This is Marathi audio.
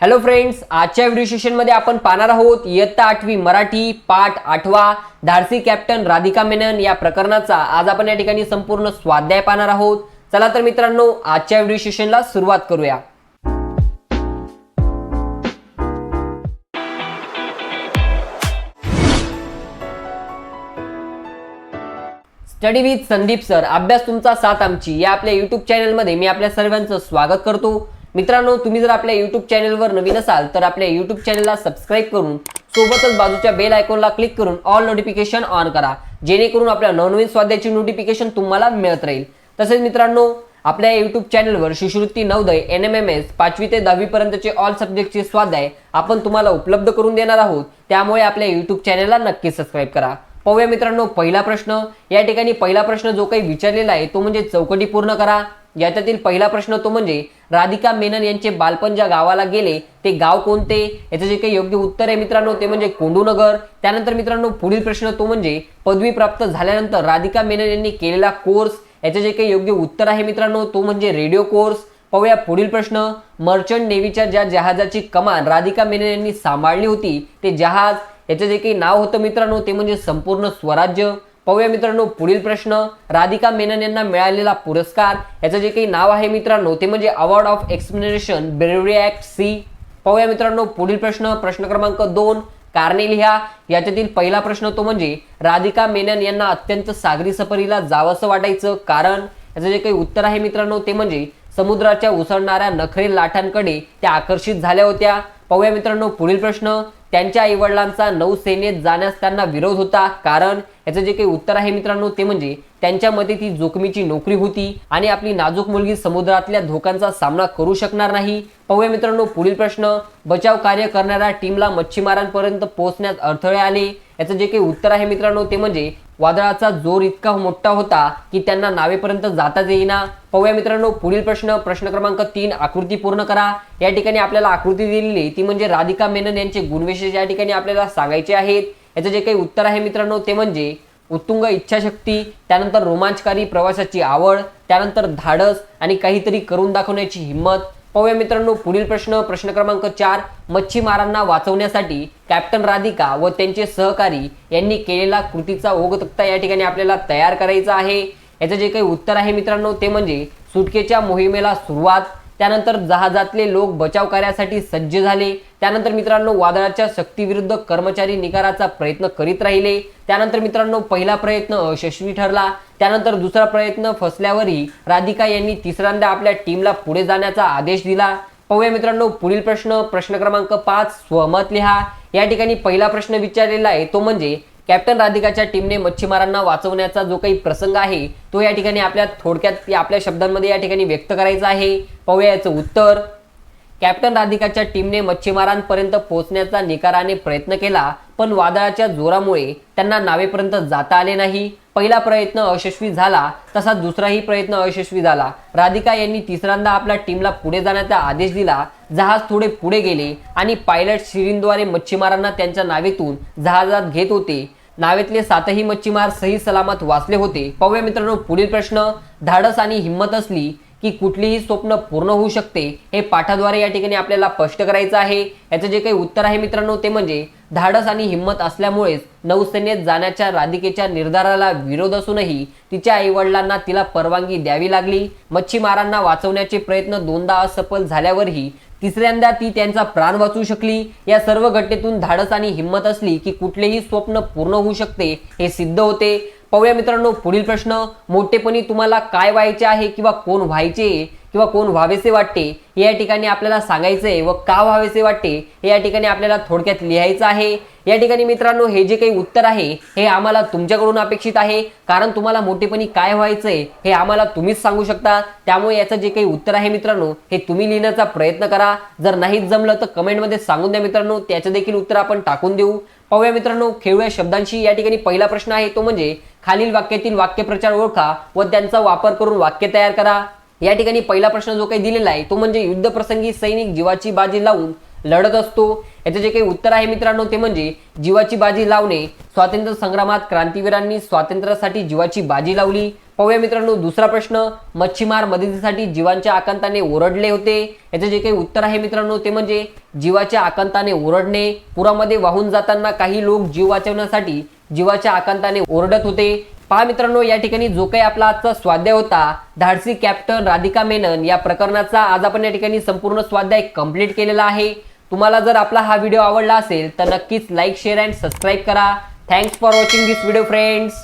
हॅलो फ्रेंड्स आजच्या व्हिडिओ सेशनमध्ये आपण पाहणार आहोत इयत्ता आठवी मराठी पाठ आठवा. धाडसी कॅप्टन राधिका मेनन या प्रकरणाचा आज आपण या ठिकाणी संपूर्ण स्वाध्याय पाहणार आहोत. चला तर मित्रांनो आजच्या व्हिडिओ सेशनला सुरुवात करूया. स्टडी विथ संदीप सर अभ्यास तुमचा साथ आमची. या आपल्या युट्यूब चॅनलमध्ये मी आपल्या सर्वांचं स्वागत करतो. मित्रांनो तुम्ही जर आपल्या युट्यूब चॅनलवर नवीन असाल तर आपल्या युट्यूब चॅनलला सबस्क्राईब करून सोबतच बाजूच्या बेल आयकॉनला क्लिक करून ऑल नोटिफिकेशन ऑन करा. जेणेकरून आपल्या नवनवीन स्वाध्यायाची नोटिफिकेशन तुम्हाला मिळत राहील. तसेच मित्रांनो आपल्या युट्यूब चॅनलवर शिष्यवृत्ती Navodaya N M M S पाचवी ते दहावी पर्यंतचे ऑल सब्जेक्टचे स्वाध्याय आपण तुम्हाला उपलब्ध करून देणार आहोत. त्यामुळे आपल्या युट्यूब चॅनलला नक्की सबस्क्राईब करा. पाहूया मित्रांनो पहिला प्रश्न. या ठिकाणी पहिला प्रश्न जो काही विचारलेला आहे तो म्हणजे चौकटी पूर्ण करा. याच्यातील पहिला प्रश्न तो म्हणजे राधिका मेनन यांचे बालपण ज्या गावाला गेले ते गाव कोणते? याचं जे काही योग्य उत्तर आहे मित्रांनो ते म्हणजे कोंडूनगर. त्यानंतर मित्रांनो पुढील प्रश्न तो म्हणजे पदवी प्राप्त झाल्यानंतर राधिका मेनन यांनी केलेला कोर्स याचे जे काही योग्य उत्तर आहे मित्रांनो तो म्हणजे रेडिओ कोर्स. पाहूया पुढील प्रश्न. मर्चंट नेव्हीच्या ज्या जहाजाची कमान राधिका मेनन यांनी सांभाळली होती ते जहाज याचं जे काही नाव होतं मित्रांनो ते म्हणजे संपूर्ण स्वराज्य. पाहूया मित्रांनो पुढील प्रश्न. राधिका मेनन यांना मिळालेला पुरस्कार याचं जे काही नाव आहे मित्रांनो ते म्हणजे award of explanation bravery act C पाहूया मित्रांनो पुढील प्रश्न प्रश्न क्रमांक दोन. कारणे लिहा. याच्यातील पहिला प्रश्न तो म्हणजे राधिका मेनन यांना अत्यंत सागरी सफरीला जावंसं वाटायचं. कारण याचं जे काही उत्तर आहे मित्रांनो ते म्हणजे समुद्राच्या उसळणाऱ्या नखरे लाटांकडे त्या आकर्षित झाल्या होत्या. पाहूया मित्रांनो पुढील प्रश्न. त्यांच्या आईवडिलांचा नौसेनेत जाण्यास त्यांना विरोध होता. कारण याचं जे काही उत्तर आहे मित्रांनो ते म्हणजे त्यांच्यामध्ये ती जोखमीची नोकरी होती आणि आपली नाजूक मुलगी समुद्रातल्या धोक्यांचा सामना करू शकणार नाही. पाहूया मित्रांनो पुढील प्रश्न. बचाव कार्य करणाऱ्या टीमला मच्छीमारांपर्यंत पोहोचण्यात अडथळे आले. याचं जे काही उत्तर आहे मित्रांनो ते म्हणजे वादळाचा जोर इतका मोठा होता की त्यांना नावेपर्यंत जाताच येईना. पाहूया मित्रांनो पुढील प्रश्न. प्रश्न क्रमांक तीन आकृती पूर्ण करा. या ठिकाणी आपल्याला आकृती दिलेली ती म्हणजे राधिका मेनन यांचे गुणविशेष या ठिकाणी आपल्याला सांगायचे आहेत. याचं जे काही उत्तर आहे मित्रांनो ते म्हणजे उत्तुंग इच्छाशक्ती त्यानंतर रोमांचकारी प्रवासाची आवड त्यानंतर धाडस आणि काहीतरी करून दाखवण्याची हिंमत. पाहूया मित्रांनो पुढील प्रश्न प्रश्न क्रमांक चार मच्छीमारांना वाचवण्यासाठी कॅप्टन राधिका व त्यांचे सहकारी यांनी केलेला कृतीचा ओघ तक्ता या ठिकाणी आपल्याला तयार करायचा आहे. याचं जे काही उत्तर आहे मित्रांनो ते म्हणजे सुटकेच्या मोहिमेला सुरुवात त्यानंतर जहाजातले लोक बचाव कार्यासाठी सज्ज झाले त्यानंतर मित्रांनो वादळाच्या शक्तीविरुद्ध कर्मचारी निकाराचा प्रयत्न करीत राहिले. त्यानंतर मित्रांनो पहिला प्रयत्न अयशस्वी ठरला. त्यानंतर दुसरा प्रयत्न फसल्यावरही राधिका यांनी तिसऱ्यांदा आपल्या टीमला पुढे जाण्याचा आदेश दिला. पाहूया मित्रांनो पुढील प्रश्न प्रश्न क्रमांक पाच स्वमत लिहा. या ठिकाणी पहिला प्रश्न विचारलेला आहे तो म्हणजे कॅप्टन राधिकाच्या टीमने मच्छीमारांना वाचवण्याचा जो काही प्रसंग आहे तो या ठिकाणी आपल्या थोडक्यात आपल्या शब्दांमध्ये या ठिकाणी व्यक्त करायचा आहे. पाहूया याचं उत्तर. कॅप्टन राधिकाच्या टीमने मच्छीमारांपर्यंत पोहोचण्याचा निकाराने प्रयत्न केला पण वादळाच्या जोरामुळे त्यांना नावेपर्यंत जाता आले नाही. पहिला प्रयत्न अयशस्वी झाला तसा दुसराही प्रयत्न अयशस्वी झाला. राधिका यांनी तिसऱ्यांदा आपल्या टीमला पुढे जाण्याचा आदेश दिला. जहाज थोडे पुढे गेले आणि पायलट शिरींद्वारे मच्छीमारांना त्यांच्या नावेतून जहाजात घेत होते. नावेतले सातही मच्छीमार सही सलामत वाचले होते. पाहूया मित्रांनो पुढील प्रश्न. धाडस आणि हिंमत असली की कुठलीही स्वप्न पूर्ण होऊ शकते हे पाठाद्वारे या ठिकाणी आपल्याला स्पष्ट करायचं आहे. याचं जे काही उत्तर आहे मित्रांनो ते म्हणजे धाडस आणि हिंमत असल्यामुळेच नौसेनेत जाण्याच्या राधिकेच्या निर्धाराला विरोध असूनही तिच्या आईवडिलांना तिला परवानगी द्यावी लागली. मच्छीमारांना वाचवण्याचे प्रयत्न दोनदा असफल झाल्यावरही तिसऱ्यांदा ती त्यांचा प्राण वाचवू शकली. या सर्व घटनेतून धाडस आणि हिंमत असली की कुठलेही स्वप्न पूर्ण होऊ शकते हे सिद्ध होते. पाहूया मित्रांनो पुढील प्रश्न मोठेपणी तुम्हाला काय व्हायचे आहे किंवा कोण व्हायचे? किंवा कोण व्हावेसे वाटते हे या ठिकाणी आपल्याला सांगायचंय व का व्हावेसे वाटते हे या ठिकाणी आपल्याला थोडक्यात लिहायचं आहे. या ठिकाणी मित्रांनो हे जे काही उत्तर आहे हे आम्हाला तुमच्याकडून अपेक्षित आहे. कारण तुम्हाला मोठेपणी काय व्हायचंय हे आम्हाला तुम्हीच सांगू शकता. त्यामुळे याचं जे काही उत्तर आहे मित्रांनो हे तुम्ही लिहिण्याचा प्रयत्न करा. जर नाहीच जमलं तर कमेंटमध्ये सांगून द्या मित्रांनो त्याचं देखील उत्तर आपण टाकून देऊ. पाहूया मित्रांनो खेळूया शब्दांशी. या ठिकाणी पहिला प्रश्न आहे तो म्हणजे खालील वाक्यातील वाक्यप्रचार ओळखा व त्यांचा वापर करून वाक्य तयार करा. या ठिकाणी पहिला प्रश्न जो काही दिलेला आहे तो म्हणजे युद्ध प्रसंगी सैनिक जीवाची बाजी लावून लढत असतो. याचे जे काही उत्तर आहे मित्रांनो ते म्हणजे जीवाची बाजी लावणे स्वातंत्र्य संग्रामात क्रांतीवीरांनी स्वातंत्र्यासाठी जीवाची बाजी लावली. पाहूया मित्रांनो दुसरा प्रश्न मच्छीमार मदतीसाठी जीवांच्या आकांताने ओरडले होते. याचे जे काही उत्तर आहे मित्रांनो ते म्हणजे जीवाच्या आकांताने ओरडणे पुरामध्ये वाहून जाताना काही लोक जीव वाचवण्यासाठी जीवाच्या आकांताने ओरडत होते. पहा मित्रांनो या ठिकाणी जो काही आपला आजचा स्वाध्याय होता धाडसी कॅप्टन राधिका मेनन या प्रकरणाचा आज आपण या ठिकाणी संपूर्ण स्वाध्याय कंप्लीट केलेला आहे. तुम्हाला जर आपला हा व्हिडिओ आवडला असेल तर नक्कीच लाईक शेअर अँड सबस्क्राईब करा. Thanks for watching this video friends